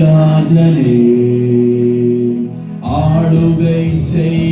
ராஜனே ஆளுகை செய்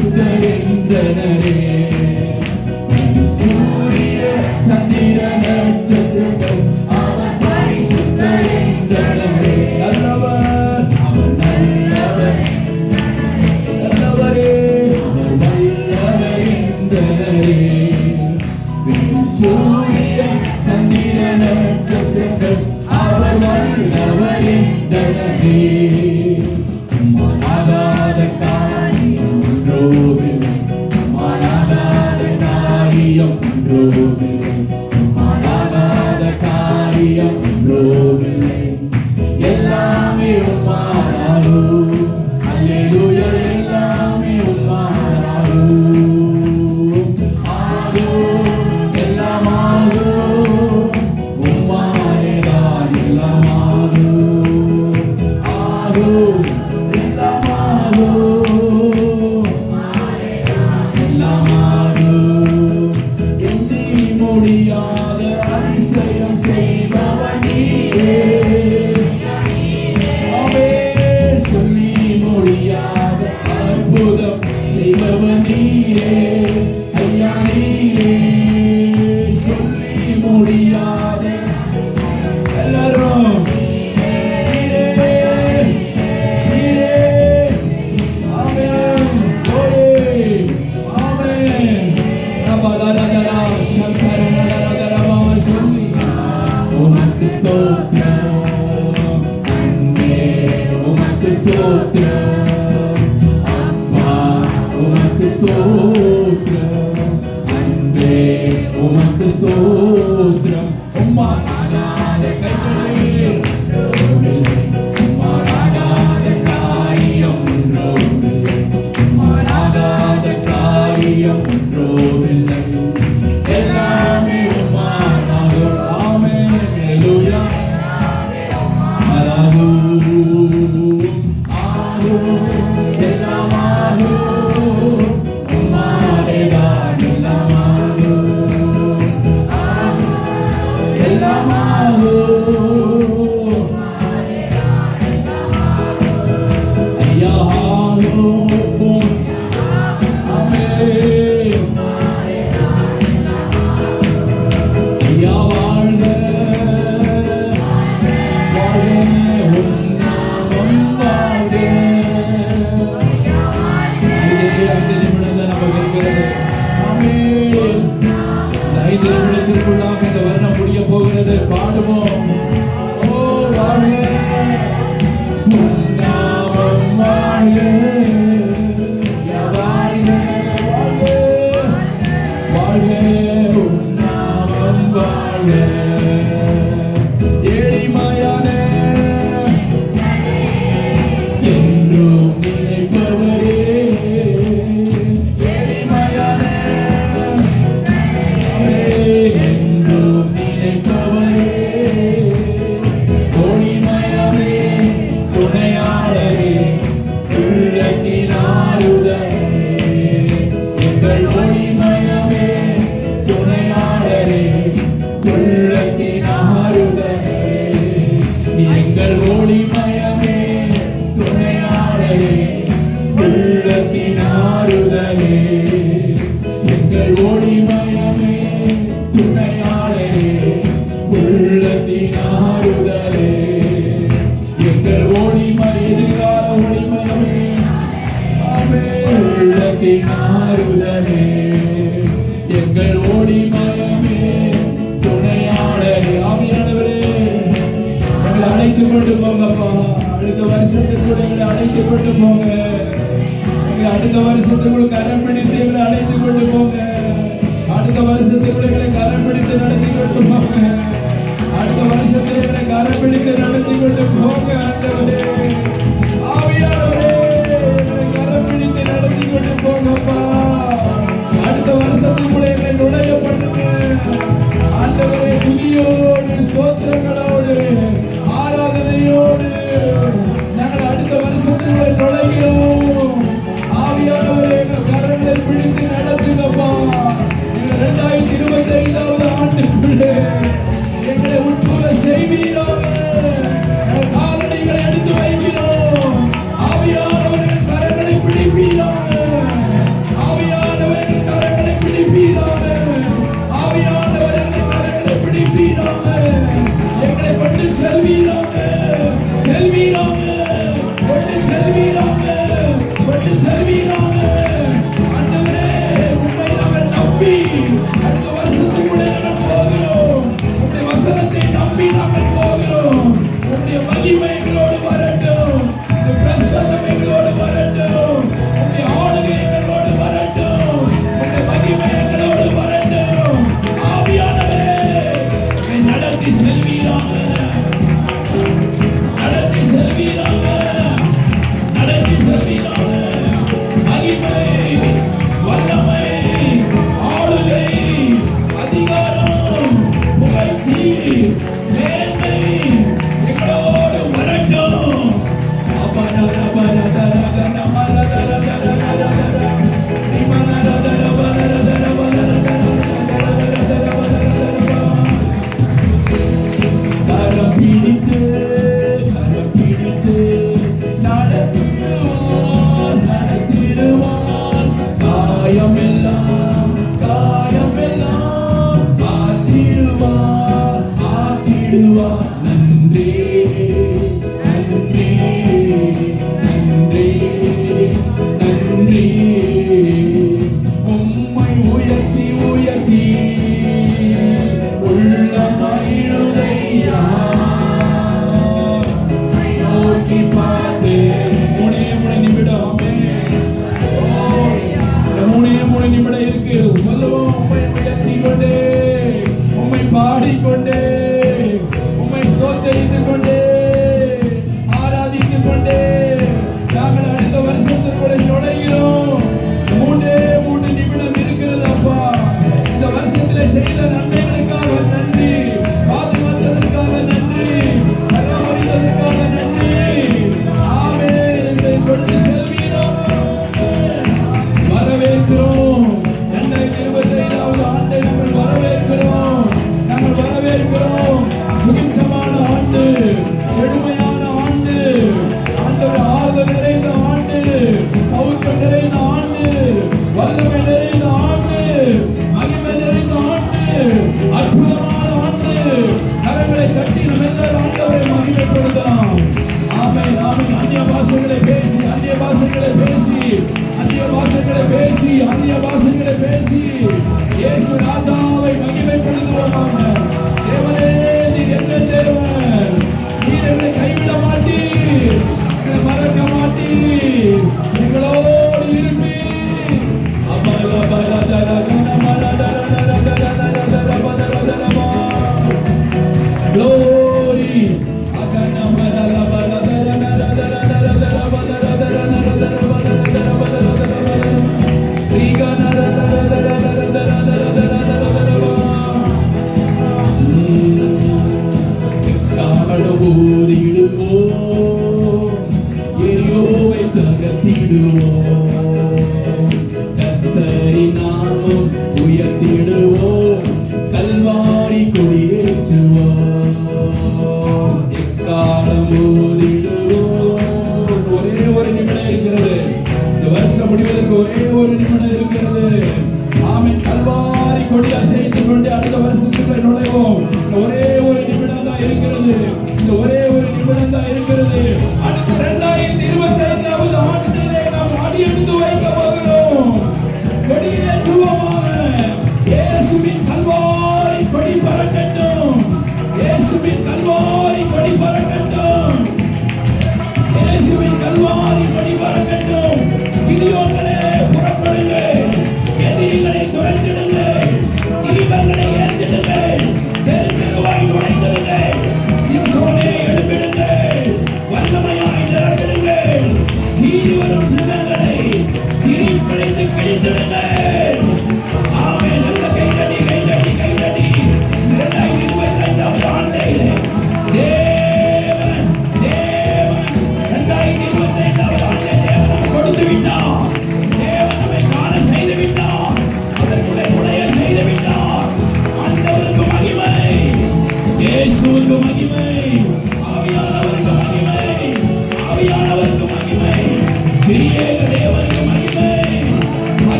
today. സ്തോത്രം ഉമ്മാനെ കൈകളെ ஐந்து நிமிடத்தை நம்ம இருக்கிறது ஐந்து நிமிடத்திற்குள்ளாக இந்த பாடுவோம். You.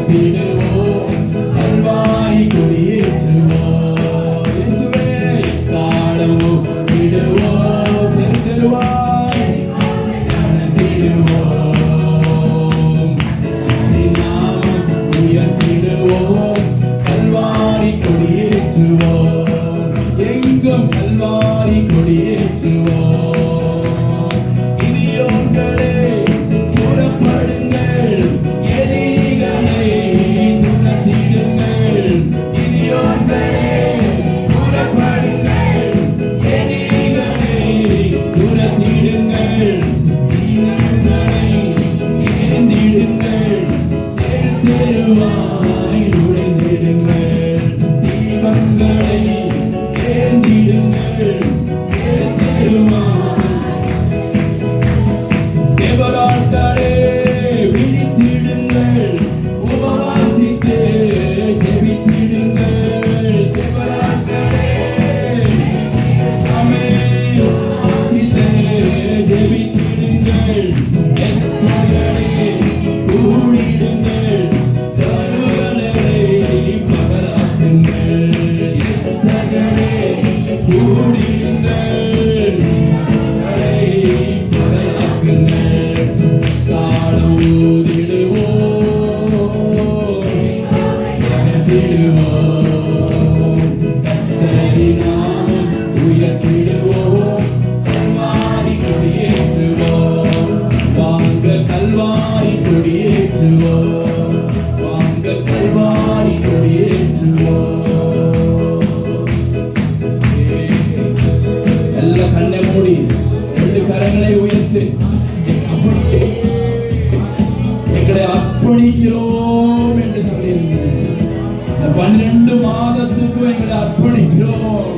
கத்திடுவோம் அன்பாய் குடியே வைத்து எங்களை அர்ப்பணிக்கிறோம் என்று சொல்லியிருக்கிறேன் பன்னிரண்டு மாதத்துக்கும் எங்களை அர்ப்பணிக்கிறோம்.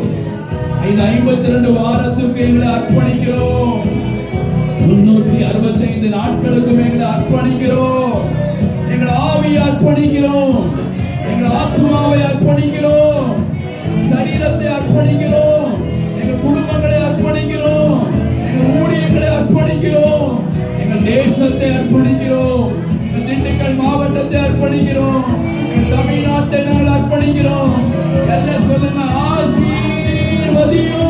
இந்த ஐம்பத்தி ரெண்டு வாரத்துக்கு எங்களை அர்ப்பணிக்கிறோம். முன்னூற்றி அறுபத்தி ஐந்து நாட்களுக்கும் எங்களை அர்ப்பணிக்கிறோம். எங்கள் ஆவியை அர்ப்பணிக்கிறோம். எங்கள் ஆத்மாவை அர்ப்பணிக்கிறோம். சரீரத்தை அர்ப்பணிக்கிறோம். தேசத்தை அர்ப்பணிக்கிறோம். திண்டுக்கல் மாவட்டத்தை அர்ப்பணிக்கிறோம். தமிழ்நாட்டை நாங்கள் அர்ப்பணிக்கிறோம். என்ன சொல்லுங்க ஆசீர்வதியும்.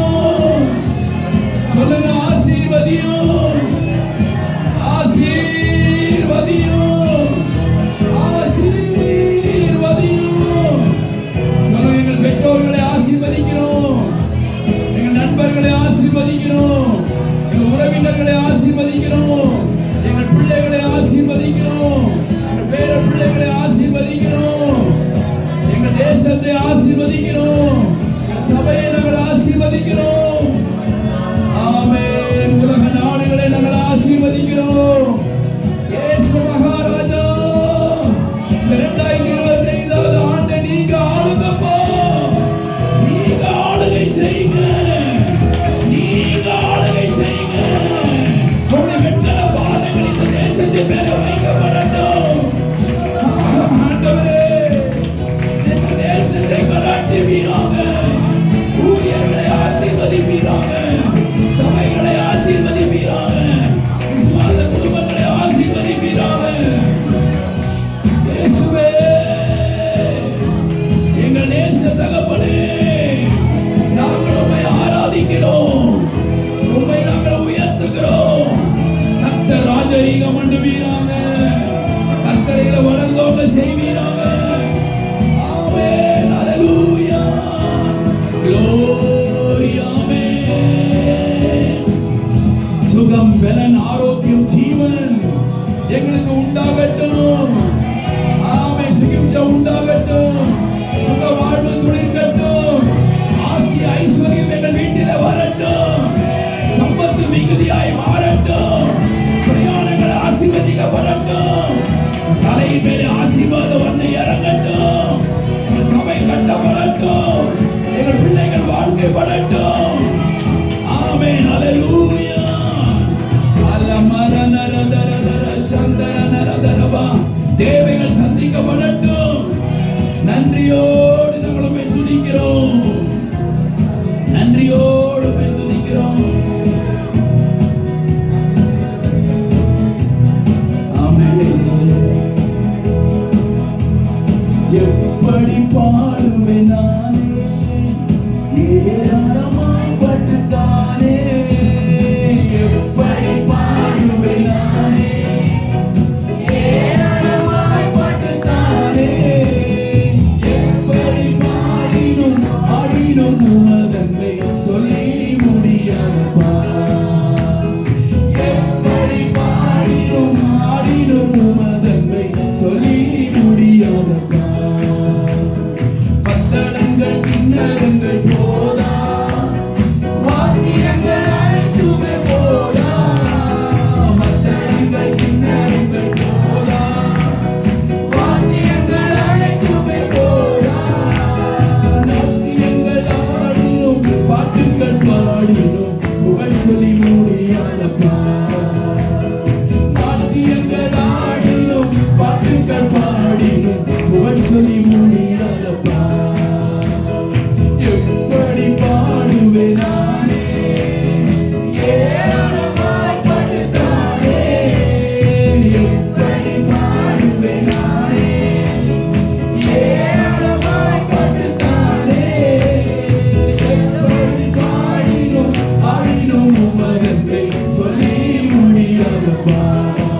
goodbye.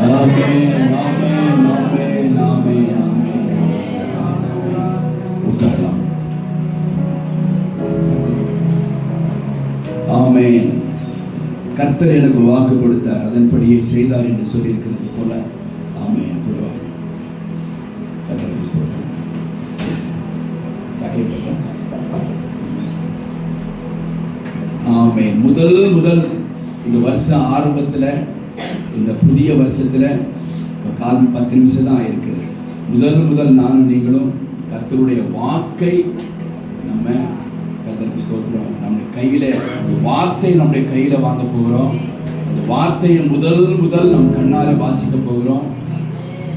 ஆமென். உட்காரலாம். ஆமென். கர்த்தர் எனக்கு வாக்கு கொடுத்தார். அதன்படியே செய்தார் என்று சொல்லியிருக்கிறது போல. முதல் முதல் இந்த வருஷம் ஆரம்பத்தில் இந்த புதிய வருஷத்தில் இப்போ கால் பத்து நிமிஷம் தான் இருக்குது முதல் முதல் நானும் நீங்களும் கத்தருடைய வாக்கை நம்ம கத்தருக்கு ஸ்தோத்திரம். நம்முடைய கையில் அந்த வார்த்தை நம்முடைய கையில் வாங்க போகிறோம். அந்த வார்த்தையை முதல் முதல் நம் கண்ணால் வாசிக்க போகிறோம்.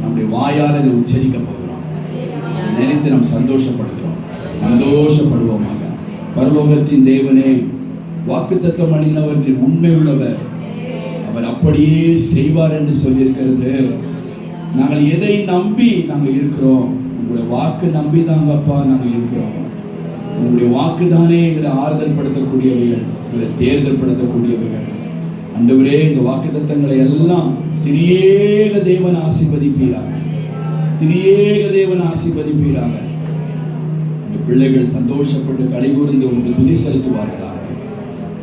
நம்முடைய வாயால் இதை உச்சரிக்க போகிறோம். அதை நினைத்து நாம் சந்தோஷப்படுகிறோம். சந்தோஷப்படுவோமாக. பரலோகத்தின் தேவனே வாக்குத்தத்தம் அணினவர் நீர் உண்மை உள்ளவர் அவர் அப்படியே செய்வார் என்று சொல்லியிருக்கிறது. நாங்கள் எதை நம்பி நாங்கள் இருக்கிறோம்? உங்களுடைய வாக்கு நம்பி தாங்கப்பா நாங்கள் இருக்கிறோம். உங்களுடைய வாக்கு தானே எங்களை ஆறுதல் படுத்தக்கூடியவைகள் எங்களை தேர்தல் படுத்தக்கூடியவர்கள் அண்டவரே இந்த வாக்கு தத்தங்களை எல்லாம் திரியேக தேவன் ஆசிர்வதிப்பீராங்க திரியேக தேவன் ஆசிர்வதிப்பீராங்க பிள்ளைகள் சந்தோஷப்பட்டு கலிகூர்ந்து உங்களுக்கு துதி செலுத்துவார்களா?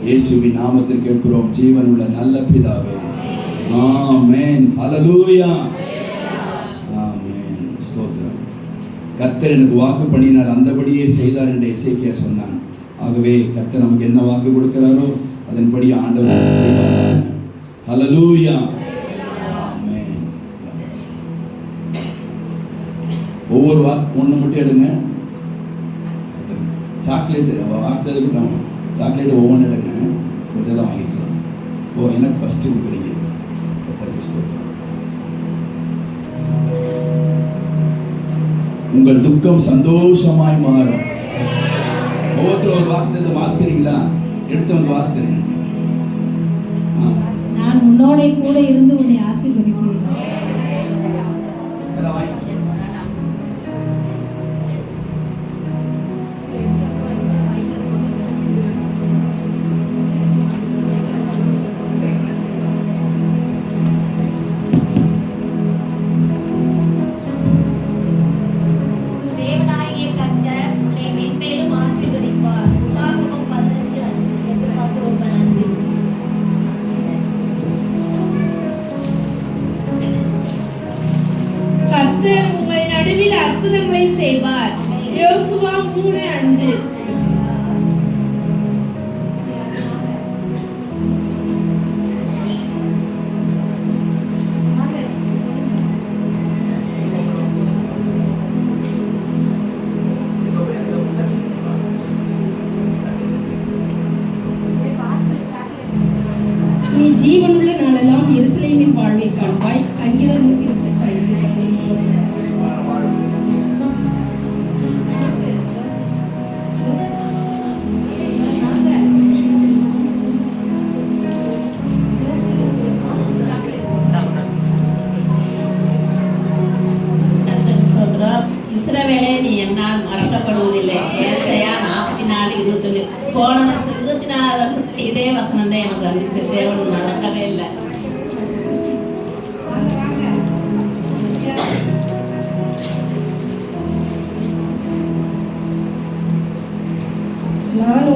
இயேசுவின் நாமத்தில் கேட்கிறோம். உள்ள நல்ல பிதாவே. ஆமேன். ஹalleluya. ஆமேன். ஸ்தோத்திரம். கர்த்தர் எனக்கு வாக்கு பண்ணினார். அந்தபடியே செய்தார் என்று இசைக்கியா சொன்னான். ஆகவே கர்த்தர் நமக்கு என்ன வாக்கு கொடுக்கிறாரோ அதன்படி ஆண்டவர் செய்வார் ஹalleluya. ஆமென். ஒவ்வொரு வாக்கு ஒன்று மட்டும் எடுங்க. சாக்லேட்டு வார்த்தை இருக்கட்டும் சாக்லேட் ஒவ்வொன்று எடுங்க. கொஞ்சம் தான் வாங்கிக்கலாம் ஓ எனக்கு ஃபஸ்ட்டு கொடுக்குறீங்க? உங்கள் துக்கம் சந்தோஷமாய் மாறும். ஒவ்வொருத்தரும் ஒரு வார்த்தை வாசிக்கிறீங்களா எடுத்து வந்து வாசிக்கிறீங்க நான் உன்னோட கூட இருந்து உன்னை 初恋的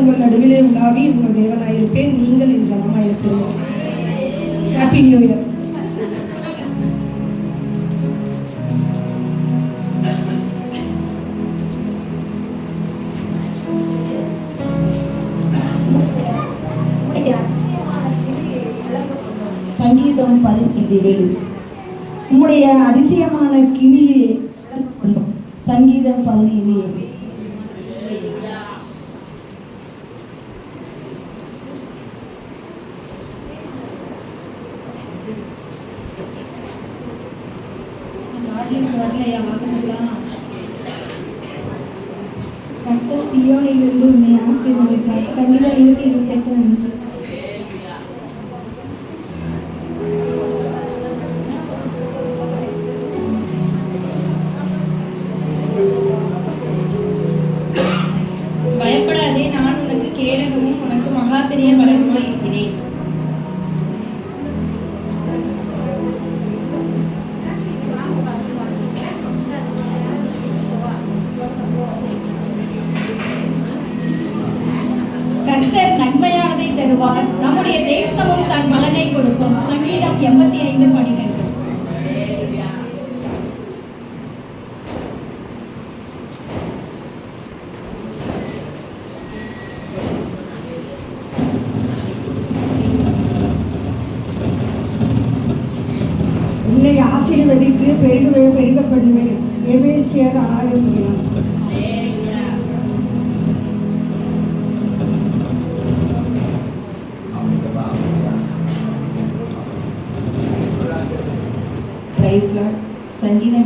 உங்கள் நடுவிலே உலாவி உங்கள் தேவனாயிருப்பேன். நீங்கள் என் ஜனமாயிருப்பீர்கள் ஹாப்பி நியூ இயர் சங்கீதம் பதினேழு. உம்முடைய அதிசயமான கிளி Thank you.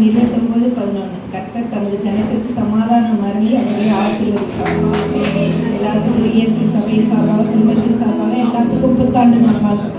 இருபத்தொன்பது பதினொன்று கர்த்தர் தமது ஜனத்திற்கு சமாதானம் அருளி அவர்களை ஆசீர்வதிப்பார். எல்லாத்துக்கும் இஎன்சி சபையின் சார்பாக குடும்பத்தின் சார்பாக எல்லாத்துக்கும் புத்தாண்டு நல்வாழ்த்துக்கள் வாழ்க்கை